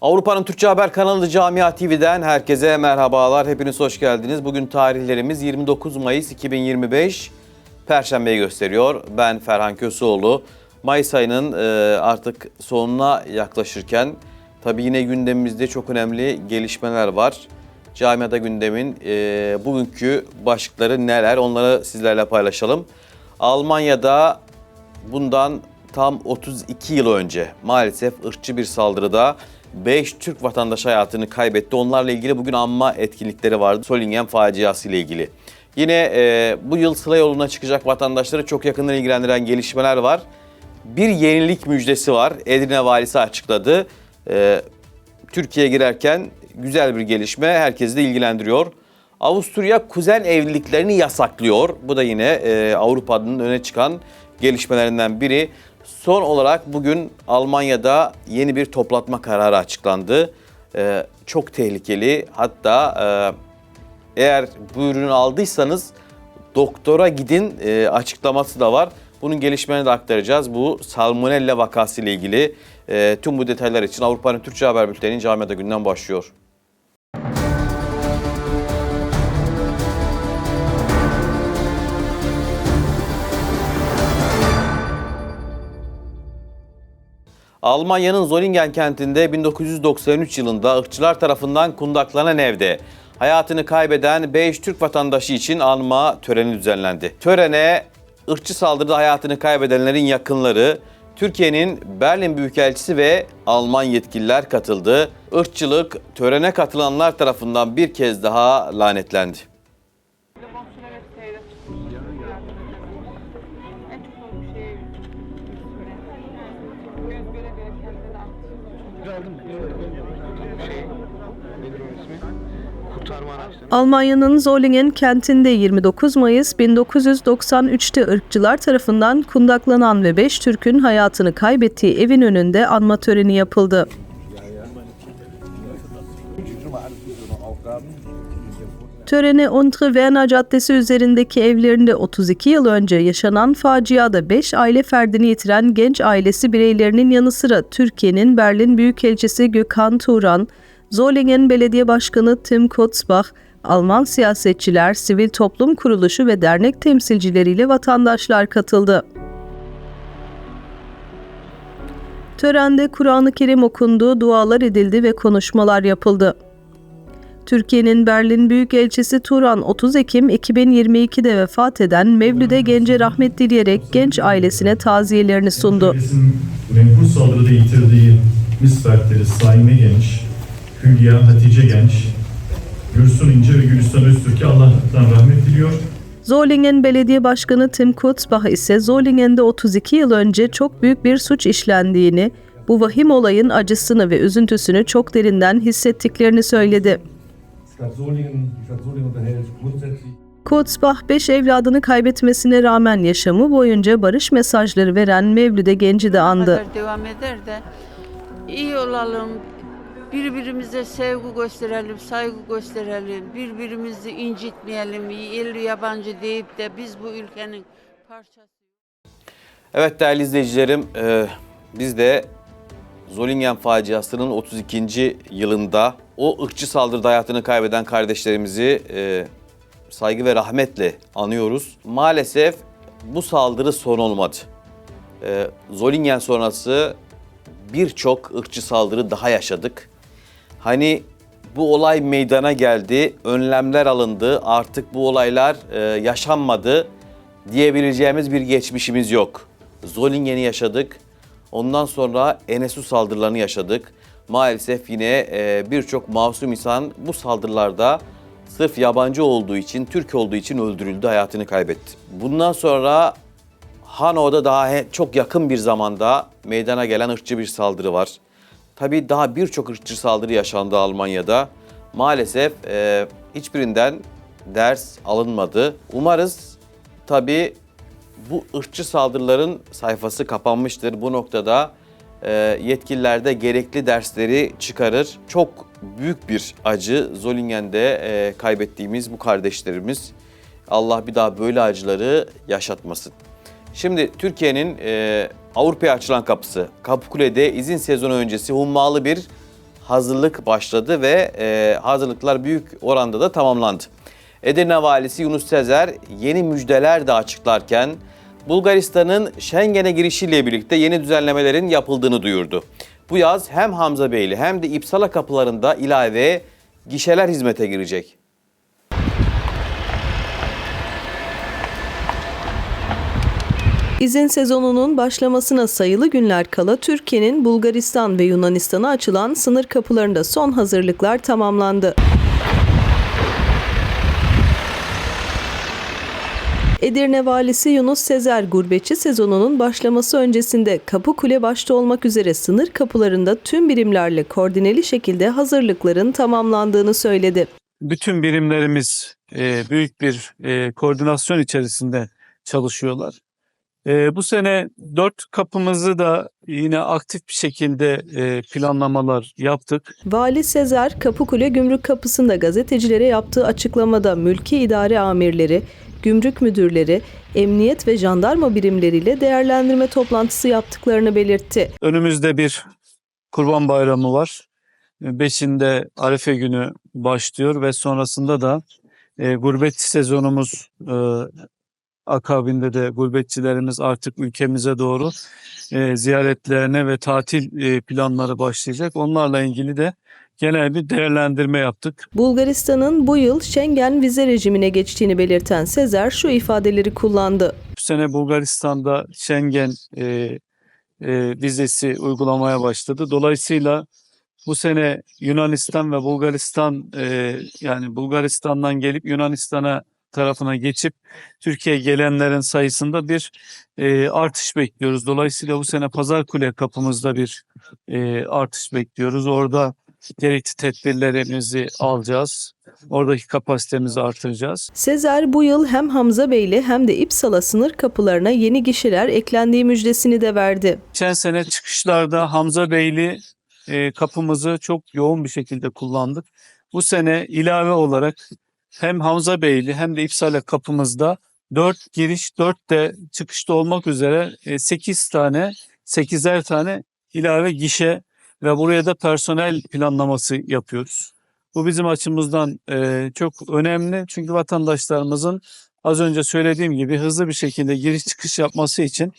Avrupa'nın Türkçe Haber kanalı Camia TV'den herkese merhabalar. Hepiniz hoş geldiniz. Bugün tarihlerimiz 29 Mayıs 2025 Perşembe'yi gösteriyor. Ben Ferhan Köseoğlu. Mayıs ayının e, artık sonuna yaklaşırken tabii yine gündemimizde çok önemli gelişmeler var. Camiada gündemin e, bugünkü başlıkları neler onları sizlerle paylaşalım. Almanya'da bundan tam 32 yıl önce maalesef ırkçı bir saldırıda 5 Türk vatandaş hayatını kaybetti. Onlarla ilgili bugün anma etkinlikleri vardı. Solingen faciası ile ilgili. Yine e, bu yıl sıla yoluna çıkacak vatandaşları çok yakından ilgilendiren gelişmeler var. Bir yenilik müjdesi var. Edirne valisi açıkladı. E, Türkiye'ye girerken güzel bir gelişme herkesi de ilgilendiriyor. Avusturya kuzen evliliklerini yasaklıyor. Bu da yine e, Avrupa'nın öne çıkan gelişmelerinden biri. Son olarak bugün Almanya'da yeni bir toplatma kararı açıklandı. E, çok tehlikeli. Hatta e, eğer bu ürünü aldıysanız doktora gidin e, açıklaması da var. Bunun gelişmelerini de aktaracağız. Bu salmonella vakası ile ilgili e, tüm bu detaylar için Avrupa'nın Türkçe Haber Bülteni Camiada Günden başlıyor. Almanya'nın Solingen kentinde 1993 yılında ırkçılar tarafından kundaklanan evde hayatını kaybeden 5 Türk vatandaşı için anma töreni düzenlendi. Törene ırkçı saldırıda hayatını kaybedenlerin yakınları, Türkiye'nin Berlin Büyükelçisi ve Alman yetkililer katıldı. Irkçılık törene katılanlar tarafından bir kez daha lanetlendi. Almanya'nın Solingen kentinde 29 Mayıs 1993'te ırkçılar tarafından kundaklanan ve 5 Türk'ün hayatını kaybettiği evin önünde anma töreni yapıldı. Törene Untre Werner Caddesi üzerindeki evlerinde 32 yıl önce yaşanan faciada 5 aile ferdini yitiren genç ailesi bireylerinin yanı sıra Türkiye'nin Berlin Büyükelçisi Gökhan Turan, Solingen Belediye Başkanı Tim Kotzbach, Alman siyasetçiler, sivil toplum kuruluşu ve dernek temsilcileriyle vatandaşlar katıldı. Törende Kur'an-ı Kerim okundu, dualar edildi ve konuşmalar yapıldı. Türkiye'nin Berlin Büyükelçisi Turan 30 Ekim 2022'de vefat eden Mevlüde Gence rahmet dileyerek genç ailesine taziyelerini sundu. Menfur saldırıda yitirdiği misfertleri Saime Genç, Hülya Hatice Genç, Gülsün İnce ve Gülistan Öztürk'e Allah'tan rahmet diliyor. Solingen Belediye Başkanı Tim Kutzbach ise Solingen'de 32 yıl önce çok büyük bir suç işlendiğini, bu vahim olayın acısını ve üzüntüsünü çok derinden hissettiklerini söyledi. Kutzbach 5 evladını kaybetmesine rağmen yaşamı boyunca barış mesajları veren Mevlüde Genci de andı. devam eder de iyi olalım. Birbirimize sevgi gösterelim, saygı gösterelim. Birbirimizi incitmeyelim. Yerli yabancı deyip de biz bu ülkenin parçası. Evet değerli izleyicilerim, e, biz de Zolingen faciasının 32. yılında o ırkçı saldırıda hayatını kaybeden kardeşlerimizi e, saygı ve rahmetle anıyoruz. Maalesef bu saldırı son olmadı. E, Zolingen sonrası birçok ırkçı saldırı daha yaşadık. Hani bu olay meydana geldi, önlemler alındı, artık bu olaylar e, yaşanmadı diyebileceğimiz bir geçmişimiz yok. Zolingen'i yaşadık. Ondan sonra Enesu saldırılarını yaşadık. Maalesef yine e, birçok masum insan bu saldırılarda sırf yabancı olduğu için, Türk olduğu için öldürüldü, hayatını kaybetti. Bundan sonra Hano'da daha çok yakın bir zamanda meydana gelen ırkçı bir saldırı var. Tabii daha birçok ırkçı saldırı yaşandı Almanya'da. Maalesef e, hiçbirinden ders alınmadı. Umarız tabii bu ırkçı saldırıların sayfası kapanmıştır. Bu noktada e, yetkililer de gerekli dersleri çıkarır. Çok büyük bir acı Zolingen'de e, kaybettiğimiz bu kardeşlerimiz. Allah bir daha böyle acıları yaşatmasın. Şimdi Türkiye'nin e, Avrupa'ya açılan kapısı Kapıkule'de izin sezonu öncesi hummalı bir hazırlık başladı ve e, hazırlıklar büyük oranda da tamamlandı. Edirne Valisi Yunus Sezer yeni müjdeler de açıklarken Bulgaristan'ın Schengen'e girişiyle birlikte yeni düzenlemelerin yapıldığını duyurdu. Bu yaz hem Hamza Beyli hem de İpsala kapılarında ilave gişeler hizmete girecek. İzin sezonunun başlamasına sayılı günler kala Türkiye'nin Bulgaristan ve Yunanistan'a açılan sınır kapılarında son hazırlıklar tamamlandı. Edirne Valisi Yunus Sezer gurbetçi sezonunun başlaması öncesinde Kapıkule başta olmak üzere sınır kapılarında tüm birimlerle koordineli şekilde hazırlıkların tamamlandığını söyledi. bütün birimlerimiz e, büyük bir e, koordinasyon içerisinde çalışıyorlar. E, bu sene dört kapımızı da yine aktif bir şekilde e, planlamalar yaptık. Vali Sezer, Kapıkule Gümrük Kapısı'nda gazetecilere yaptığı açıklamada mülki idare amirleri, gümrük müdürleri, emniyet ve jandarma birimleriyle değerlendirme toplantısı yaptıklarını belirtti. Önümüzde bir Kurban Bayramı var. Beşinde Arife günü başlıyor ve sonrasında da e, gurbet sezonumuz e, akabinde de gurbetçilerimiz artık ülkemize doğru e, ziyaretlerine ve tatil e, planları başlayacak. Onlarla ilgili de genel bir değerlendirme yaptık. Bulgaristan'ın bu yıl Schengen vize rejimine geçtiğini belirten Sezer şu ifadeleri kullandı. Bu sene Bulgaristan'da Schengen e, e, vizesi uygulamaya başladı. Dolayısıyla bu sene Yunanistan ve Bulgaristan e, yani Bulgaristan'dan gelip Yunanistan'a tarafına geçip Türkiye'ye gelenlerin sayısında bir e, artış bekliyoruz. Dolayısıyla bu sene Pazarkule kapımızda bir e, artış bekliyoruz. Orada gerekli tedbirlerimizi alacağız. Oradaki kapasitemizi artıracağız. Sezer bu yıl hem Hamza Beyli hem de İpsala sınır kapılarına yeni gişeler eklendiği müjdesini de verdi. Geçen sene çıkışlarda Hamza Beyli e, kapımızı çok yoğun bir şekilde kullandık. Bu sene ilave olarak hem Hamza Beyli hem de İpsala kapımızda 4 giriş 4 de çıkışta olmak üzere 8 tane 8'er tane ilave gişe ve buraya da personel planlaması yapıyoruz. Bu bizim açımızdan e, çok önemli çünkü vatandaşlarımızın az önce söylediğim gibi hızlı bir şekilde giriş çıkış yapması için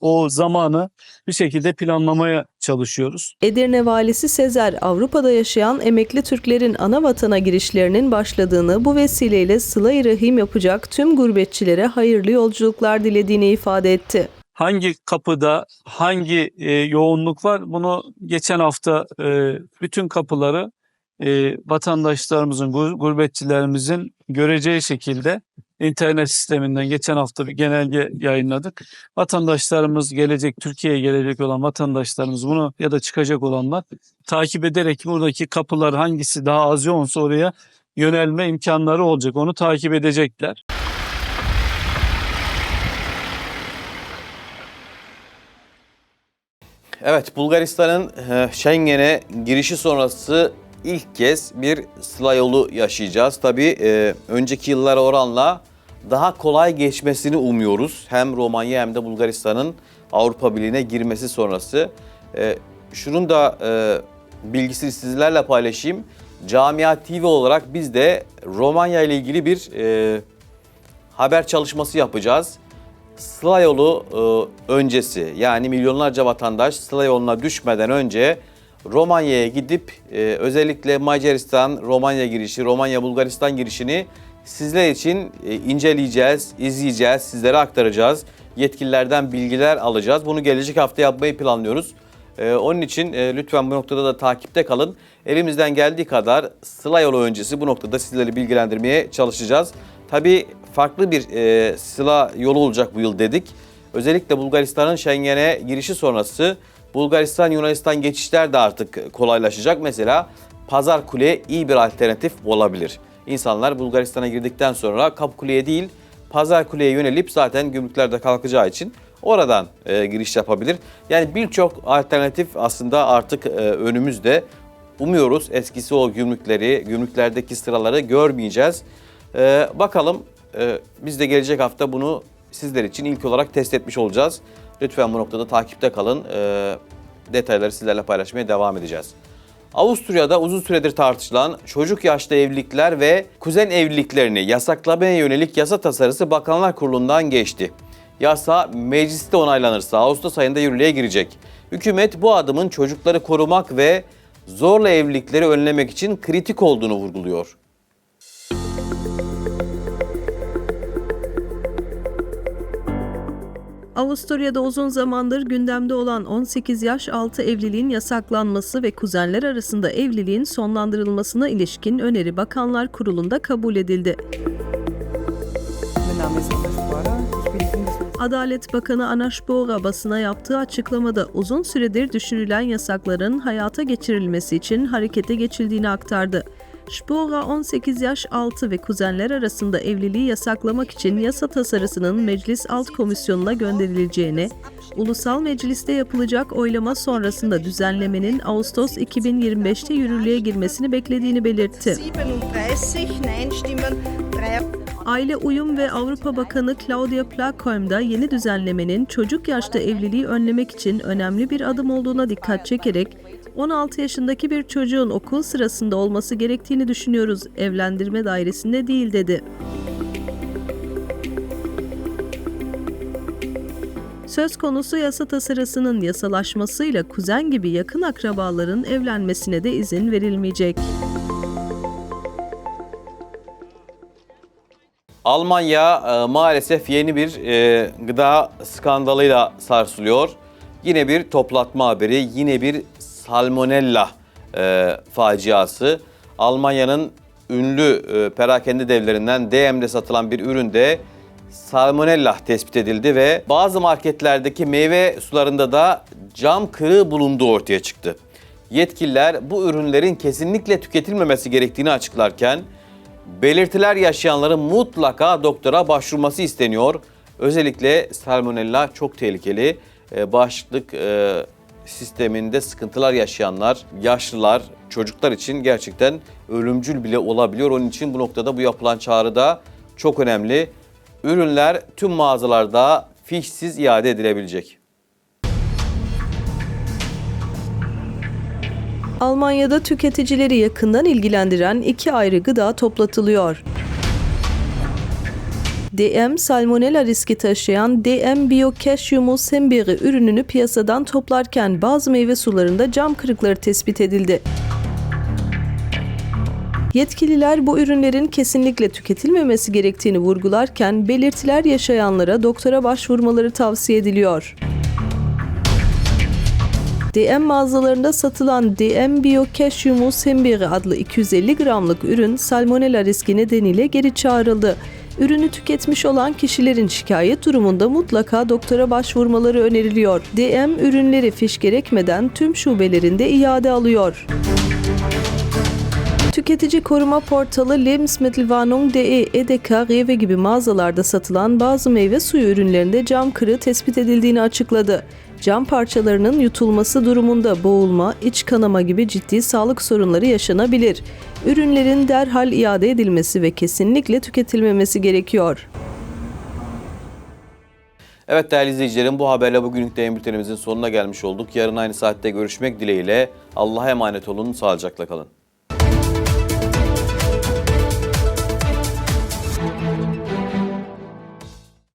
o zamanı bir şekilde planlamaya çalışıyoruz. Edirne Valisi Sezer, Avrupa'da yaşayan emekli Türklerin ana vatana girişlerinin başladığını bu vesileyle sıla-i rahim yapacak tüm gurbetçilere hayırlı yolculuklar dilediğini ifade etti. Hangi kapıda hangi e, yoğunluk var bunu geçen hafta e, bütün kapıları e, vatandaşlarımızın, gur- gurbetçilerimizin göreceği şekilde internet sisteminden geçen hafta bir genelge yayınladık. Vatandaşlarımız gelecek, Türkiye'ye gelecek olan vatandaşlarımız bunu ya da çıkacak olanlar takip ederek buradaki kapılar hangisi daha az yoğunsa oraya yönelme imkanları olacak. Onu takip edecekler. Evet, Bulgaristan'ın e, Schengen'e girişi sonrası ilk kez bir sıla yolu yaşayacağız. Tabii e, önceki yıllara oranla daha kolay geçmesini umuyoruz. Hem Romanya hem de Bulgaristan'ın Avrupa Birliği'ne girmesi sonrası. E, şunun da e, bilgisini sizlerle paylaşayım. Camia TV olarak biz de Romanya ile ilgili bir e, haber çalışması yapacağız. Sıla yolu e, öncesi yani milyonlarca vatandaş Sıla yoluna düşmeden önce Romanya'ya gidip e, özellikle Macaristan, Romanya girişi, Romanya Bulgaristan girişini sizler için e, inceleyeceğiz, izleyeceğiz, sizlere aktaracağız. Yetkililerden bilgiler alacağız. Bunu gelecek hafta yapmayı planlıyoruz. E, onun için e, lütfen bu noktada da takipte kalın. Elimizden geldiği kadar Sıla yolu öncesi bu noktada sizleri bilgilendirmeye çalışacağız. Tabii farklı bir e, Sıla yolu olacak bu yıl dedik. Özellikle Bulgaristan'ın Schengen'e girişi sonrası Bulgaristan Yunanistan geçişler de artık kolaylaşacak. Mesela Pazar Kule iyi bir alternatif olabilir. İnsanlar Bulgaristan'a girdikten sonra Kapıkule'ye değil Pazar Kule'ye yönelip zaten gümrüklerde kalkacağı için oradan e, giriş yapabilir. Yani birçok alternatif aslında artık e, önümüzde. Umuyoruz eskisi o gümrükleri, gümrüklerdeki sıraları görmeyeceğiz. E, bakalım e, biz de gelecek hafta bunu sizler için ilk olarak test etmiş olacağız. Lütfen bu noktada takipte kalın. E, detayları sizlerle paylaşmaya devam edeceğiz. Avusturya'da uzun süredir tartışılan çocuk yaşta evlilikler ve kuzen evliliklerini yasaklamaya yönelik yasa tasarısı Bakanlar Kurulu'ndan geçti. Yasa mecliste onaylanırsa Ağustos ayında yürürlüğe girecek. Hükümet bu adımın çocukları korumak ve zorla evlilikleri önlemek için kritik olduğunu vurguluyor. Avusturya'da uzun zamandır gündemde olan 18 yaş altı evliliğin yasaklanması ve kuzenler arasında evliliğin sonlandırılmasına ilişkin öneri Bakanlar Kurulu'nda kabul edildi. Adalet Bakanı Anaş Boğra basına yaptığı açıklamada uzun süredir düşünülen yasakların hayata geçirilmesi için harekete geçildiğini aktardı. Spora 18 yaş altı ve kuzenler arasında evliliği yasaklamak için yasa tasarısının Meclis Alt Komisyonu'na gönderileceğini, Ulusal Meclis'te yapılacak oylama sonrasında düzenlemenin Ağustos 2025'te yürürlüğe girmesini beklediğini belirtti. 37 Nein-Stimmen, 3 Aile Uyum ve Avrupa Bakanı Claudia Plackholm da yeni düzenlemenin çocuk yaşta evliliği önlemek için önemli bir adım olduğuna dikkat çekerek 16 yaşındaki bir çocuğun okul sırasında olması gerektiğini düşünüyoruz, evlendirme dairesinde değil dedi. Söz konusu yasa tasarısının yasalaşmasıyla kuzen gibi yakın akrabaların evlenmesine de izin verilmeyecek. Almanya e, maalesef yeni bir e, gıda skandalıyla sarsılıyor. Yine bir toplatma haberi, yine bir salmonella e, faciası. Almanya'nın ünlü e, perakende devlerinden DM'de satılan bir üründe salmonella tespit edildi ve bazı marketlerdeki meyve sularında da cam kırığı bulunduğu ortaya çıktı. Yetkililer bu ürünlerin kesinlikle tüketilmemesi gerektiğini açıklarken belirtiler yaşayanların mutlaka doktora başvurması isteniyor. Özellikle salmonella çok tehlikeli. Ee, Bağışıklık e, sisteminde sıkıntılar yaşayanlar, yaşlılar, çocuklar için gerçekten ölümcül bile olabiliyor. Onun için bu noktada bu yapılan çağrı da çok önemli. Ürünler tüm mağazalarda fişsiz iade edilebilecek. Almanya'da tüketicileri yakından ilgilendiren iki ayrı gıda toplatılıyor. DM salmonella riski taşıyan DM Bio Cashew Mousse Hemberi ürününü piyasadan toplarken bazı meyve sularında cam kırıkları tespit edildi. Yetkililer bu ürünlerin kesinlikle tüketilmemesi gerektiğini vurgularken belirtiler yaşayanlara doktora başvurmaları tavsiye ediliyor. DM mağazalarında satılan DM Bio Cashew Hemberi adlı 250 gramlık ürün salmonella riski nedeniyle geri çağrıldı. Ürünü tüketmiş olan kişilerin şikayet durumunda mutlaka doktora başvurmaları öneriliyor. DM ürünleri fiş gerekmeden tüm şubelerinde iade alıyor. Tüketici koruma portalı Lebensmittelwarnung.de, Edeka, Rewe gibi mağazalarda satılan bazı meyve suyu ürünlerinde cam kırığı tespit edildiğini açıkladı. Cam parçalarının yutulması durumunda boğulma, iç kanama gibi ciddi sağlık sorunları yaşanabilir. Ürünlerin derhal iade edilmesi ve kesinlikle tüketilmemesi gerekiyor. Evet değerli izleyicilerim bu haberle bugünlük de bültenimizin sonuna gelmiş olduk. Yarın aynı saatte görüşmek dileğiyle. Allah'a emanet olun, sağlıcakla kalın.